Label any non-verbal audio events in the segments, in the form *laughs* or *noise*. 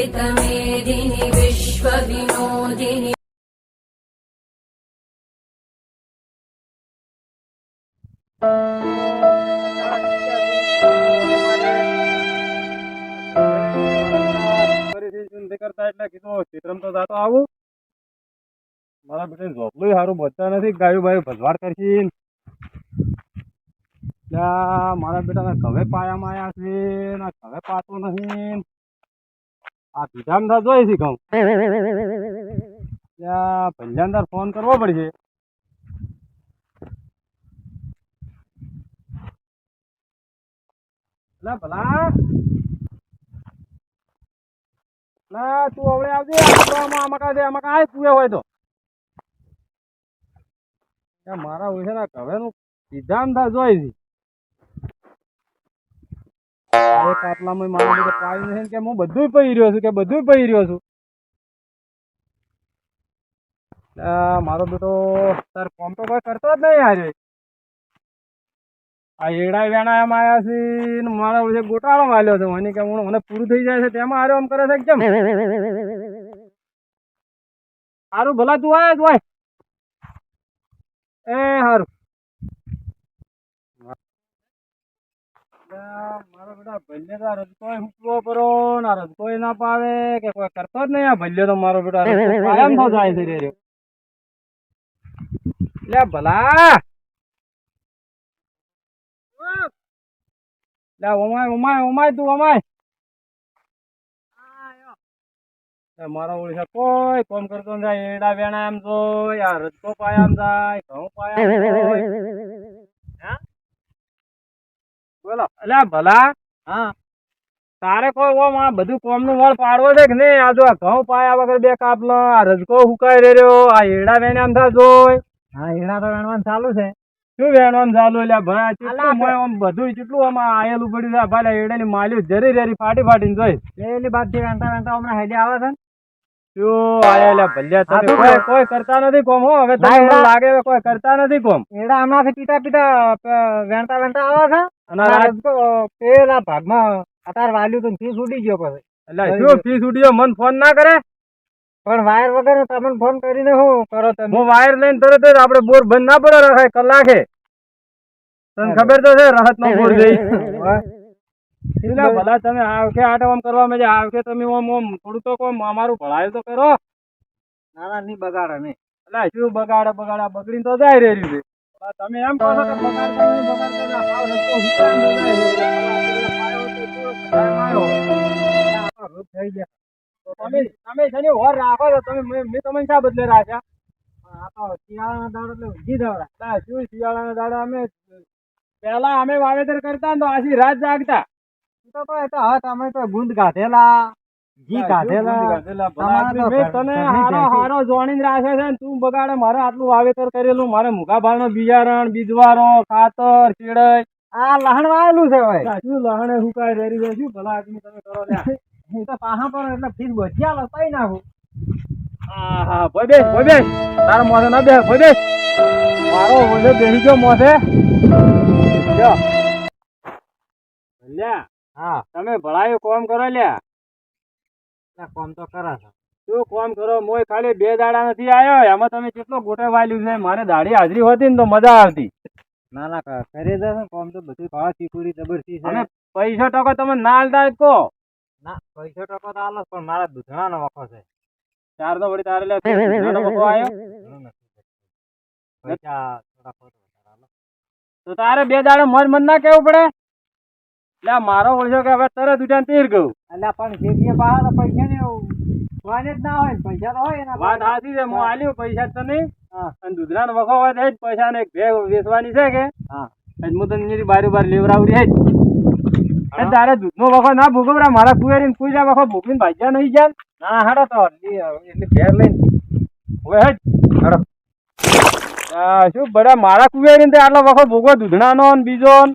वेदमेदिनि विश्वविनोदिनि ફરીથી ચિંતા કરતા એટલે કીધું ચિત્રમ તો જાતો આવું મારા બેટા ઝોપલું સારું બચતા નથી ગાયું બાયું ભજવાડ કરશી ત્યાં મારા બેટાને ઘવે પાયામાં આવ્યા છે ને આ ઘવે પાતો નહીં આ પીધામ થા જોઈ છે કહું. ભંજાનદાર ફોન કરવો પડશે. ભલા. ના તું હવે આવજે આમાં કાઢે આમાં કાંઈ તું હોય તો. મારા હોય છે ને કવેનું સિદ્ધાંત થા જોઈ છે આ કાટલામાં છું, કે બધું પહી છું. મારો બેટો સર ફોન તો કોઈ કરતો જ નહીં હારે. આ એડા વેણા એમ આવ્યા છે મારા જે ગોટાળો માલ્યો છે, મને કે મને પૂરું થઈ જાય છે, તેમાં આરો આમ કરે છે કેમ? સારું ભલા તું આય તું આય. એ સારું મારો બેટા ભલ્લે તો આ રજકોય હુકવો પરો ને રજકોય ના પાવે કે કોઈ કરતો જ નહીં આ ભલ્લે તો મારો બેટા કાયમ થો જાય છે. રે. લે ભલા. લે ઓમાય ઓમાય ઓમાય તું ઓમાય મારો ઓળખા કોઈ કોમ કરતો એડા વેણા એમ જોય, આ રજકો પાયા જાય, ઘઉં પાયા એમ જોય. હા બોલો. અલ્યા ભલા હા. તારે કોઈ ઓમ આ બધું કોમનું વળ પાડવો છે કે નહીં? આ જો આ ઘઉં પાયા વગર બે કાપલો આ રજકો હુકાઈ રહ્યો આ હેડા વેણા આમ થા જોય. હા હેડા તો વેણવાનું ચાલુ છે. શું વેણવાનું ચાલુ? એટલે ભાઈ કેટલું મોય આમ બધું કેટલું આમ આયેલું પડ્યું છે. ભાલે એડાની માલ્યું જરી જરી ફાટી ફાટીને જોઈ એની બાદથી વેણતા વેણતા હમણાં હેડી આવે છે ને? કોઈ કરતા નથી કોમ હો? હવે લાગે કોઈ કરતા નથી કોમ. એડા હમણાંથી પીતા પીતા વેણતા વેણતા આવે છે? અને પેલા ભાગમાં અતાર વાલ્યું તો ફી છૂટી ગયો પછી. એટલે શું ફી ગયો? મન ફોન ના કરે? પણ વાયર વગર તમને ફોન કરીને શું કરો તમે. હું વાયર લઈને તરત જ આપણે બોર બંધ ના પડે રખાય કલાકે. તને ખબર તો છે રાહત નો બોર જઈ. ભલા તમે આ વખતે આટો આમ કરવા માંડે આ વખતે તમે ઓમ ઓમ થોડું તો કોમ અમારું ભળાય તો કરો. ના ના નહીં બગાડે નહીં. એટલે શું બગાડે બગાડે બગડીને તો જાય રહી છે. તમે એમ કહો છો કે પગાર થઈ ગયા. તમે તમે છે ને હોર રાખો છો, તમે, મેં તમને શા બદલે રાખ્યા? શિયાળાના દાડો એટલે ઊંઘી દવડા ના, શું શિયાળાના દાડા? અમે પહેલા અમે વાવેતર કરતા તો આછી રાત જાગતા. તો એ તો હા તમે તો ગુંદ ગાધેલા ઘી કાઢેલા તને હારો હારો જોણીને રાખે છે ને તું બગાડે મારે આટલું વાવેતર કરેલું મારે મુગાભાળનો બિયારણ બીજવારો ખાતર ચીડઈ આ લહણ વાયેલું છે ભાઈ. શું લહણે હુકાય શું ભલા આદમી તમે કરો લ્યા? *laughs* તો પાહા પર એટલે ફીસ બચી આલો નાખું. હા હા ભાઈ બેસ તારા મોઢે ના બે મારો મોઢે બેસી ગયો મોઢે. જો. લ્યા હા. તમે ભળાયું કોમ કરો લ્યા. કોમ તો કરે છે શું કોમ કરો મોય ખાલી બે દાડા નથી આવ્યો એમાં તમે કેટલો ગોટે વાલ્યું છે મારે દાડી હાજરી હોતી ને તો મજા આવતી ના ના ક- કરી છે કોમ તો બધું ભાવ ચીકુડી જબરથી છે પૈસા ટકા તમે ના આલતા જ કહો ના પૈસો ટકો તો આલો પણ મારા દૂધણાનો વખો છે ચાર તો વળી તારે આવ્યો પૈસા થોડા આલો. તો તારે બે દાડા મન મન ના કેવું પડે લે મારો ઓળખ્યો કે હવે તરત ઉઠાને તીર ગયું. એટલે પણ જે પાહા બહાર પૈસા ને વાને જ ના હોય ને પૈસા તો હોય એના વાત. સાચી છે હું આલ્યું પૈસા જ તો નહીં હા. અને દૂધનાનો વખો હોય તો જ પૈસા ને એક ભેગ વેચવાની છે કે? હા. હું તને બારી બાર લેવરાવડી હે. જ. તારે દૂધનો વખો ના ભૂગવરા મારા કુવેરીને કુઈજા વખો ભૂકીને ભાગ્યા નહીં જાય. ના હાડો તો લી- એટલે ઘેર લઈને. હવે હેડ. હેડો. શું બધા મારા કુવેરી આટલો વખો ભૂગો દૂધના નો બીજો ને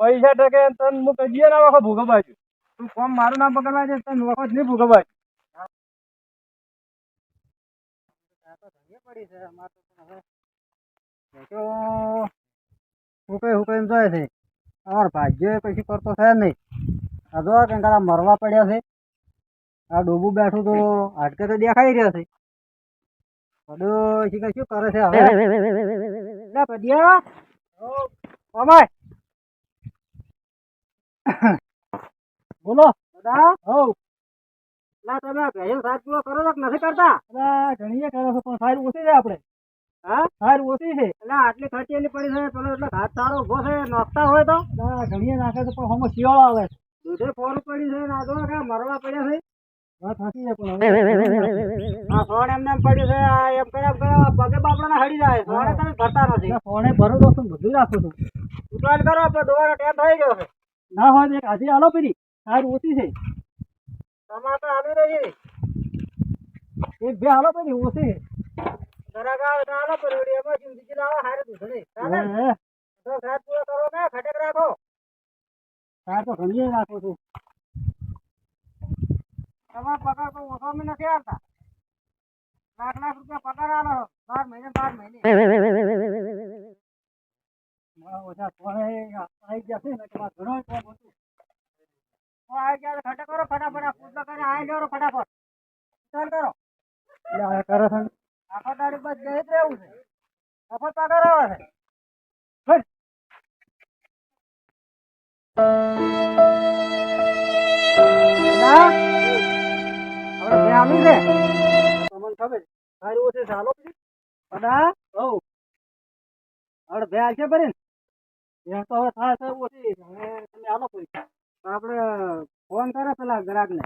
પૈસા ટકે તન હું કજીએ ના વખત ભૂગો બાજુ તું કોમ મારું નામ પકડવા છે તન વખત નહીં ભૂગો બાજુ તો ધંગે પડી છે અમાર તો હવે એ તો હુકાઈ હુકાઈને છે અમાર ભાગ્ય કશું કરતો છે નહીં આ જો કંઈક મરવા પડ્યા છે આ ડોબુ બેઠું તો હાટકે તો દેખાઈ રહ્યા છે બધું શું કરે છે હવે પડિયા ઓમાય બોલો. દાદા? હો ના તમે ભેજો સાત કિલો કરો છો નથી કરતા? અલા ઘણીએ કરો છો પણ સારું ઓછી છે આપણે. હા? સારું ઓછી છે. એટલે આટલી ખર્ચેલી પડી છે પેલો એટલે હાથ સારો ઊભો છે નાખતા હોય તો? ઘણીએ નાખે તો પણ હમણાં શિયાળો આવે દૂધે ફોર પડી છે ના તો કે મરવા પડ્યા છે. વાત સાચી છે પણ આ ફોન એમને એમ પડ્યું છે આ એમ કરે એમ કરે પગે બાપડાને હડી જાય ફોને તમે ભરતા નથી. ફોને ભરો દોસ્તો બધું રાખું છું. ઉતાર કરો આપણે દોવાનો ટાઈમ થઈ ગયો છે. ના હોય તો એક હાથી આલો પીરી સારું ઓછી છે ટમાટર આવી રહી એક બે આલો પીરી ઓછી જરાક આવે તો આલો પીરી એમાં જિંદગી લાવો હારે દૂધડે ચાલે તો સાત પૂરો કરો ને ખટક રાખો સાર તો ઘણી રાખો છું તમારા પગાર તો ઓછો અમે નથી આવતા લાખ લાખ રૂપિયા પગાર આલો બાર મહિને બાર મહિને ઓછા કોણે આવી છે ને કે ઘણો કોમ હતું. આવી ગયા તો કરો ફટાફટ આ પૂતળા આવી જાઓ ફટાફટ. ચાલ કરો. કરો છો આખો દાડી બસ જઈ જ રહેવું છે. મફત પગાર આવે છે. બે આલી છે. તમને ખબર સારું છે ચાલો. પછી દાદા હવ બે આલશે ભરી ને એ તો હવે થાય છે ઓછી હવે તમે આલો પછી આપણે ફોન કરે પેલા ગ્રાહકને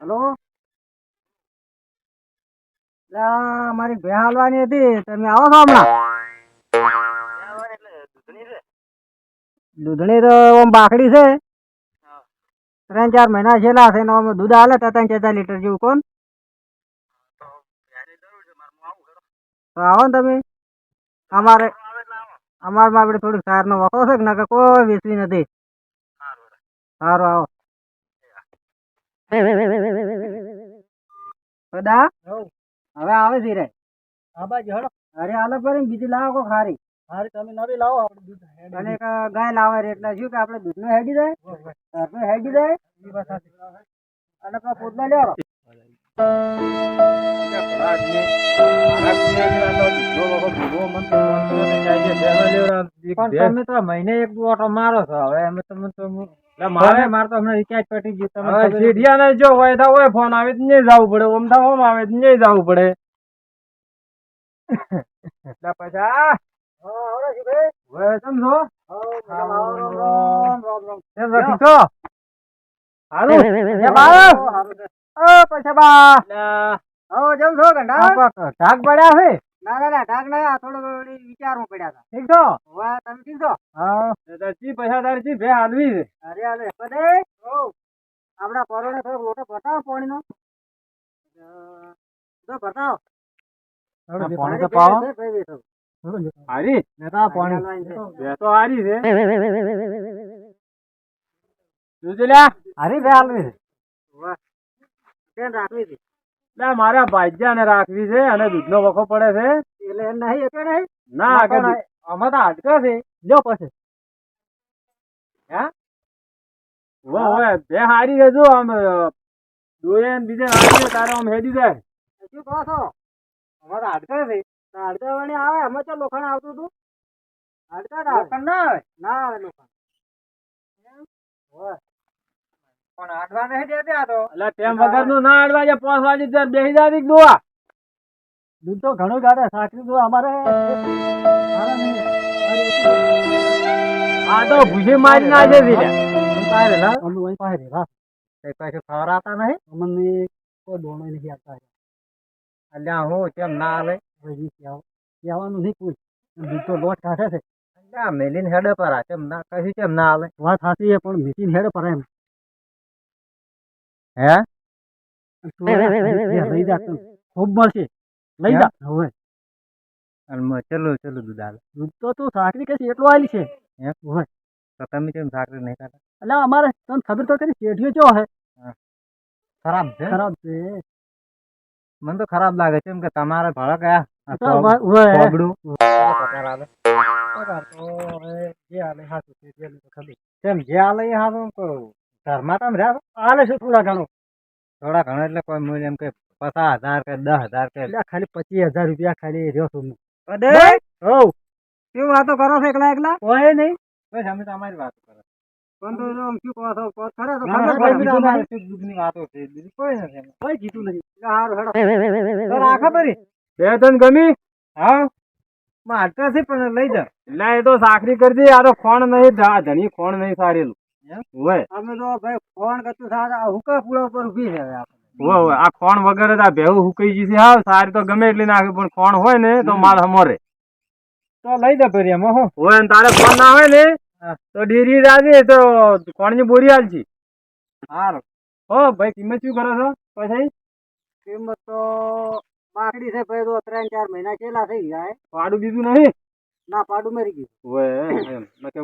હેલો મારી ભે હાલવાની હતી તમે આવો છો હમણાં દૂધણી તો આમ બાકડી છે. ત્રણ ચાર મહિના છેલ્લા છે ને દૂધ હાલે તો ત્રણ ચાર લીટર જેવું કોણ? તો આવો ને તમે. અમારે અમારમાં આપણે થોડીક સારનો વખો છે કે કોઈ વેચવી નથી. સારું આવો બધા હવે. આવે ધીરે હા બાજી હડો. અરે હાલો પર બીજી લાવો ખારી ખારી તમે નવી લાવો આપણે દૂધ અને ગાય લાવે રે એટલે શું કે આપણે દૂધનો હેડી જાય ઘરનો હેડી જાય અને કા પોતલા લેવો? પણ તમે તો મહિને એક ઓટો મારો છો હવે. અમે તમે તો મારે મારે તો હમણાં રિચાર્જ પટી ગયું. તમે સીઢિયા ને જો હોય તો હોય ફોન આવે તો નહીં જવું પડે. ઓમ તો ઓમ આવે તો નહીં જવું પડે. *laughs* એટલે ઢાક પડ્યા છે? ના ના ના ઢાક ના આ થોડું વિચારમાં પડ્યા હતા. ઠીક છો? વાહ તમે ઠીક છો? હા. ચી પૈસા તારી ચી ભે હાલવી છે? અરે અરે બધે ઓ આપણા પરોને થોડોક લોટો બતાવો પાણીનો. બતાવો પાણી તો પાવો. હારી નેતા પાણી તો હારી છે જોજે હારી ભે હાલવી છે વાહ રાખવી મારા ભાઈજાને રાખવી છે અને દૂધનો વખો પડે છે એટલે એમ નહીં એટલે નહીં ના ના, કે આમાં તો હાડકા છે જો પછી હે વો બે હારી છે જો આમ દોયે બીજે હારી તારે આમ હેડી જાય શું કહો છો અમારા હાડકા છે હાડકા આવે અમે તો લોખંડ આવતું હતું? હાડકા જ લોખંડ ના આવે ના આવે લોખંડ પણ હાડવા નહીં દેતા તો? એટલે તેમ વગરનું ના હાડવા જાય પાંચ વાગે ત્યાં બેસી જાય દોવા? દૂધ તો ઘણું ગાડે સાકરી દો અમારે આ તો ભૂસી મારી નાખે છે લ્યા. અમે પાસે રેલા કઈ પાછું ખવડાવતા નહીં? અમને કોઈ દોણો નથી આપતા. અલ્યા હું કેમ ના આવે કહેવાનું નહીં કોઈ દૂધ લોટ કાઢે છે મેલીને હેડે પર આ કેમ ના કશું કેમ ના આવે વાત સાચી છે પણ મીઠી હેડ પર એમ હે લઈ જા ખૂબ મળશે લઈ જા હવે ચલો ચલો દૂધ તો તું સાકરી કશી એટલું આલી છે હે? હોય તો તમે કેમ સાકરી નહીં ખાતા એટલે અમારે તને ખબર તો કરી શેઠિયો ચો હે ખરાબ છે ખરાબ છે મને તો ખરાબ લાગે છે એમ કે તમારે ભાડા કયા ઘરમાં તમે રહ્યા? છે? થોડા ઘણું. થોડા ઘણા એટલે કોઈ મૂલ્ય એમ કે પચાસ હજાર કે દસ હજાર કે ખાલી પચીસ હજાર રૂપિયા ખાલી રહ્યો છું હું. કેવું વાતો કરો છો એકલા એકલા? કોઈ નહીં. બસ અમે તમારી વાતો કરો. ખબર બે ત્રણ ગમી? હા. મારતા છે પણ લઈ જા. એટલે એ તો સાકરી કરજે આ તો ખોણ નહીં ધણી ખોણ નહીં સારેલું? હોય અમે તો ભાઈ ખોણ કરતું સારા હુકા પુલા ઉપર ઊભી છે હવે હોય હોય આ ખોણ વગર જ આ ભેહું હુકાઈ ગઈ છે. હા સારી તો ગમે એટલી નાખે પણ ખોણ હોય ને તો માલ હમોરે. તો લઈ જા પરી એમાં હો. હોય ને તારે ખોણ ના હોય ને તો ડેરી રાજે તો ખોણની બોરી હાલજી. હારું. હો ભાઈ કિંમત શું કરો છો? પછી કિંમત તો બાકડી છે ભાઈ તો ત્રણ ચાર મહિના છેલા થઈ જાય પાડું બીજું નહીં? ના પાડું મરી ગયું. હોય એમ. નકે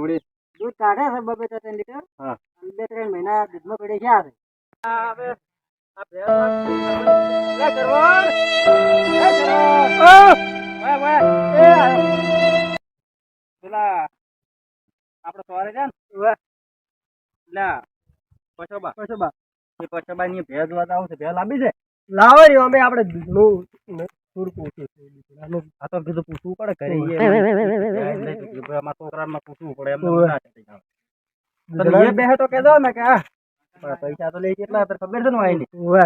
દૂધ કાઢે છે બબે ત્રણ લીટર હા. બે ત્રણ મહિના દૂધમાં પડી ગયા છે પેલા આપડે સવારે છે ને? લા પછોબા. પછોબા. એ પછોબા ની ભેજ જોવા આવશે ભેજ લાંબી છે? લાવો ને અમે આપણે છે આ તો કીધું પૂછવું પડે ઓવે. અમારા છોકરાને પૂછવું પડે એમ ઓવે. તો કહેજો ને કે પૈસા તો લઈ કેટલા ખબર છે ને.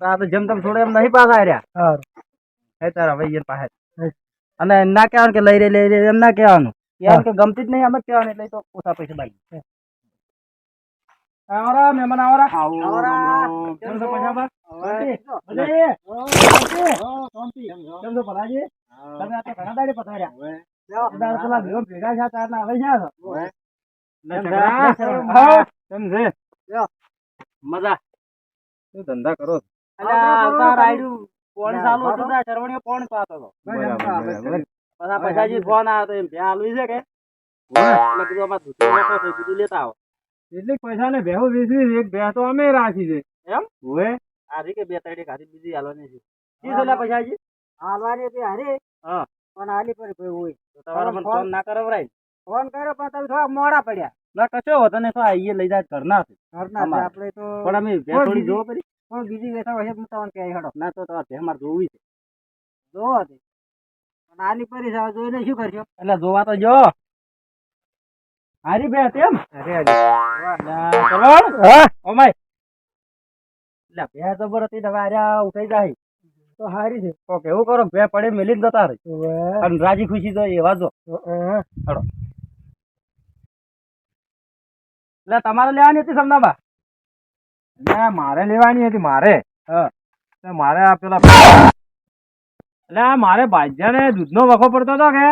આ તો જેમ તેમ છોડે એમ નહીં પાછા રહ્યા. હે તારા ભાઈ પાસે અને ના કહેવાનું કે લઈ રે લઈ રે એમ ના કહેવાનું કહેવાનું કે ગમતી જ નહીં એમ જ કહેવાનું એટલે તો ઓછા પૈસા બાકી આવરા મહેમાન આવરા. આવરા. કેમ છો લ્યો. મજા શું ધંધા કરો પોણી ચાલુ હતું ચરવણીઓ પોણી પાતો હતો. પછાજી ફોન આવ્યો તો એમ ભે આલવી છે કે? લેતા આવો. એટલી પૈસા ને ભેહું વીસવી એક ભેહ તો અમે રાખી છે. એમ? હોય આ રી કે બે ત્રણ એક હાથી બીજી હાલવાની છે. શું છે પૈસા છે હાલવાની હતી હારી. હા. પણ હાલી પર કોઈ હોય. તો તમારે મને ફોન- ના ના કરાવરાય ફોન કર્યો પણ તમે થોડા મોડા પડ્યા. ના કશો હતો ને તો આઈએ લઈ જાય ઘરના છે. ઘરના. આપણે તો પણ અમે ભેહ થોડી બીજી- જોવો પડી કોઈ બીજી વેસા હોય હું તમને કહે હડો. ના તો તમારે ભેહ મારે જોવી છે. જોવો હતી પણ હાલી પરી છે જોઈને શું કરશો? એટલે જોવા તો જો. હારી બે તેમ અરે સરવણ હા. ઓમાય એટલે બે હતી ને હવે આર્યા ઉઠાઈ જાય તો હારી છે. તો કેવું કરો? બે પડે મેલીને જતા રહી. અને રાજી ખુશી તો એવા જો એટલે તમારે લેવાની હતી સમનાબા એટલે મારે લેવાની હતી મારે. હા. મારે આ પેલા એટલે આ મારે ભાજ્યાને દૂધનો વખો પડતો હતો કે?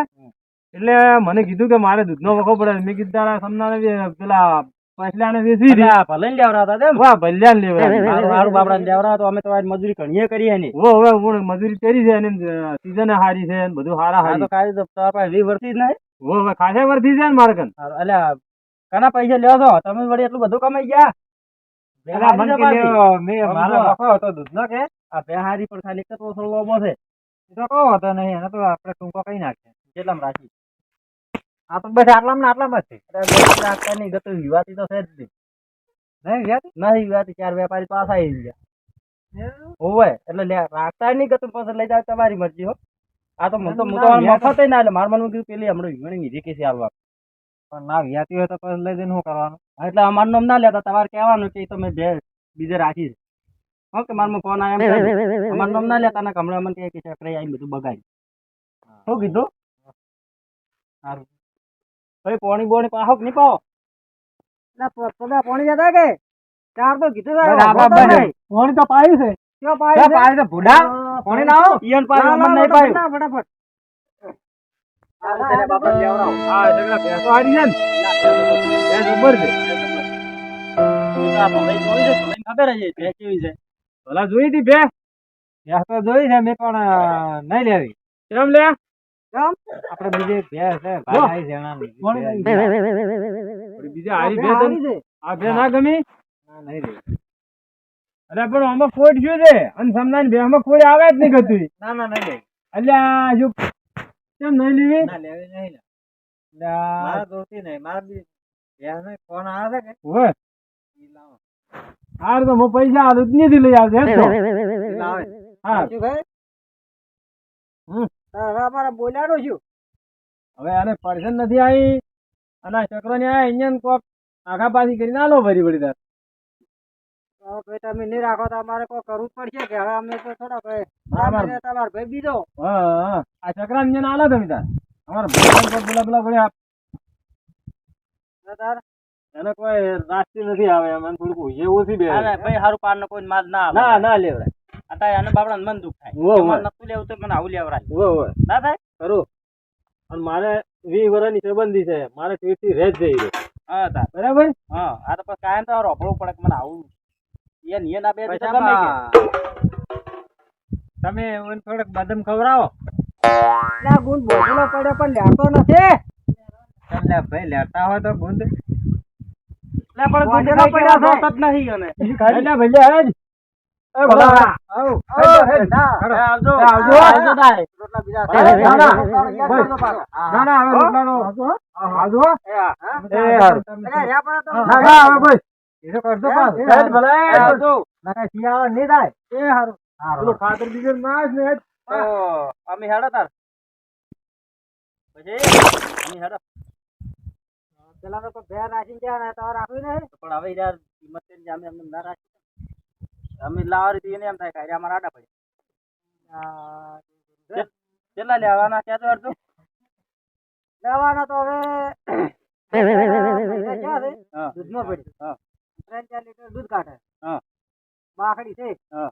એટલે મને કીધું કે મારે દૂધનો વખો પડે. મેં કીધું તારા સમનાને પેલા પછલાને વેચી હતી ભલે લેવરા હતા તેમ વાહ ભલ્યાને લેવરા હારું બાબડા લેવરા તો અમે તો આજ મજૂરી ઘણીએ કરી એની ઓ હવે હું મજૂરી કરી છે અને સીઝન હારી છે ને બધું હારા હારી તો કાઈ તો તારા પાસે વી વર્તી જ નહીં? ઓ હવે ખાસે વર્તી છે ને મારે અલ્યા કના પૈસા લ્યો છો? તમે વળી એટલું બધું કમાઈ ગયા? પેલા મન કે લ્યો, મેં મારો મારા વખો હતો કે આ બે હારી પણ ખાલી કતો થોડો લોબો છે. કહો હતો નહીં તો આપણે ટૂંકો કઈ નાખીએ. કેટલામાં રાખી. આ તો બસ આટલામાં ને આટલામાં જ છે. રાખતા નહીં ગતું વિવાતી તો છે જ નહીં. નહીં વ્યાજ નહીં વિવાતી ચાર વેપારી પાસ આવી ગયા. હોવે એટલે રાખતા નહીં ગતું પછી લઈ જાવ તમારી મરજી હો. આ તો મને તો હું તો મફત ના એટલે માર મનમાં કીધું પેલી હમણાં વીમણી વીધી કે છે હાલવા. પણ ના વ્યાતી હોય તો પછી લઈ જઈને શું કરવાનું? એટલે અમારું નામ ના લેતા તમારે કહેવાનું કે તમે બે બીજે રાખી છે. હો કે મારમાં ફોન આવ્યા અમારું નામ ના લેતા ને હમણાં મને કહે કે ચક્રે આવીને બધું બગાડી. શું કીધું? સારું ભાઈ પોણી બોણી પાહો કે નહીં પાહો બધા પાણી જતા કે ચાર તો કીધું. પોણી તો પાયું છે ક્યાં પાયું છે? પાયું તો ભૂડા હા, પોણી ના આવો ઈયન પાયું ના, નહીં પાયું ફટાફટ તેને બાપા લેવડાવો. આ જગડા ભેંસો આડી છે ને? છે. આ ભલાઈ જોઈ. ભલા જોઈ હતી ભેંસ? ભેંસ તો જોઈ છે મેં પણ નહીં લેવી કેમ લે? આપણે બીજે ભેંસ છે ભાઈ જણાની બીજે હારી બે બે હારી છે. આ બે ના ગમી ના, નહીં રે. અરે પણ આમાં ખોટ શું છે અને સમજાય બે આમાં ખોટ આવે જ નહીં ગતું ના ના નહીં લે. અલ્યા જો કેમ નહીં લેવી ના લેવી નહીં લે. મારા દોસ્તી નહીં મારા બી ભેંસને ફોન આવે છે કે હોય હાર તો હું પૈસા હાલું જ નથી લઈ આવશે. હા શું? હમ. હવે અમારે બોલ્યાનું છું. હવે આને પરસન નથી આવી અને આ ચક્રો ને આ ઇન્જન કોક આખા પાછી કરીને લો ભરી ભરી તાર. ભાઈ તમે નહીં રાખો તો અમારે કોઈ કરવું પડશે કે હવે અમે તો થોડા ભાઈ. ભાઈ બીજો. હા હા. આ ચક્રા ઇન્જન આલો તમે તાર. અમારે ભાઈ બોલા બોલા બોલ્યા તાર. એને કોઈ રાસ્તી નથી આવે એમ થોડુંક ઉઈએ ઓછી બે ભાઈ સારું પાર નો કોઈ માલ ના ના ના લેવડાય અત્યારે આને બાપડા મન દુખ થાય. ઓ ઉવ્વ. નતું લેવું તો મને આવું લેવડાય ઓ ઓ ના થાય? ખરું. અને મારે વી વર્ષની સંબંધી છે. મારે તીર્થી રહે જ જઈ હા તાર. બરાબર? હા આ તો પછી કાયમ તો રોપડવું પડે કે મને આવું. એ નિયન આપે તો ગમે કે. તમે એને થોડક બદામ ખવડાવો. ના ગુંદ બોકલો પડે પણ લેતો નથી. એટલે ભાઈ લેતા હોય તો ગુંદ. લે પણ ગુંદ પડ્યો છે. જ નહીં અને. એટલે ભલે હેડ અમે હેડો તાર. પછી? અમે હેડો. પેલા તો કોઈ રાખીને ગયા ને તો નહીં. પણ હવે યાર કિંમત જામે અમને ના રાખી અમે એને એમ થાય કે અમારા આડા પડે. કેટલા લેવાના ક્યાં તો અડધો લેવાના તો હવે ક્યાં છે? દૂધમાં પડી. ત્રણ ચાર લીટર દૂધ કાઢે. હા. બાકડી છે. હા.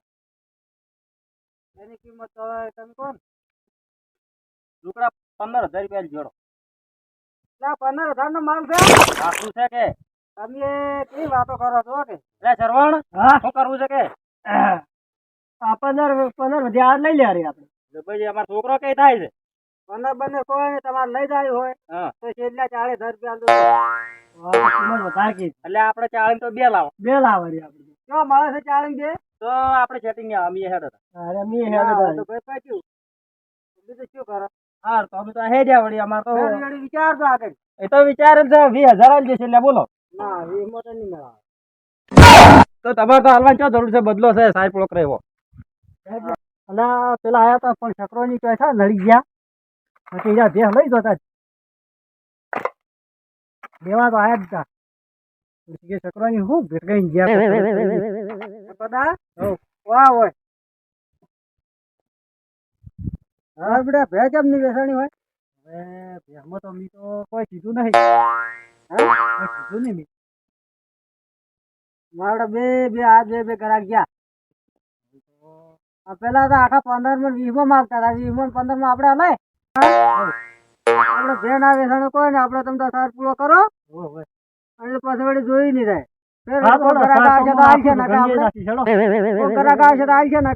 એની કિંમત તો હવે તમે કોણ લુકડા પંદર હજાર રૂપિયા જોડો. ના પંદર હજાર નો માલ છે. આખું છે કે? તમે કેવી વાતો કરો છો કે? સરવણ હા? શું કરવું છે કે? આ પંદર પંદર હજાર લઈ લે આપણે. એટલે ભાઈ અમારો છોકરો કઈ થાય છે? પંદર બંને કોઈ તમારે લઈ જાય હોય. તો છેલ્લા ચાળીસ દસ રૂપિયા એટલે આપણે ચાળી તો બે લાવો. બે લાવવાની આપણે. કેવા મળે છે ચાળી બે? તો આપણે સેટિંગ ગયા અમી હેડો અરે મી હેડ તો ભાઈ પાછું બીજું શું કરો? હા તો અમે તો હે જ્યાં વળી અમારે તો વિચાર વિચારજો આગળ. એ તો વિચાર છે વીસ હજાર આવી જશે એટલે બોલો. ના એ મોટો નહીં મળે. તો તમારે તો હાલવા ક્યાં જરૂર છે? બદલો છે સાહેબ પ્લોક રહેવો. અને પેલા આયા તા પણ છકરોની કહે છે લડી ગયા. પછી એના દેહ લઈ જતા. દેવા તો આયા જ હતા કે છકરોની હું ભેટ ગઈ ગયા બધા વાહ હોય. હા બેટા ભે કેમ ની વેસાણી હોય? હવે ભેમાં તો મી તો કોઈ કીધું નહીં. હા કીધું મારા બે બે આ બે બે કરાક ગયા. પેલા તો આખા પંદરમાં વીસમાં માગતા હતા. વીસમાં પંદરમાં આપડે હલાય આપડે કોઈ ને આપડે તમે સર પૂરો કરો. એટલે પછી વળી જોઈ નહીં કે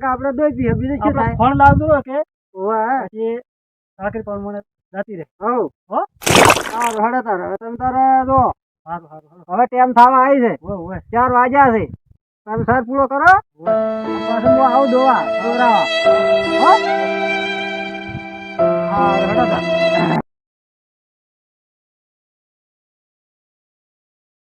આપણે દોઈ બીજું શું થાય? ફોન લાવજો કે સાકરી પ્રમાણે જતી રે હો હો? સારું હડે તારે. હવે તમે તારે જો. સારું હવે ટાઈમ થવા આવી છે. ઓય ચાર વાગ્યા છે. તમે સર પૂરો કરો. પાછું હું આવું દોવા દોરાવા હો? હા હડે તારે.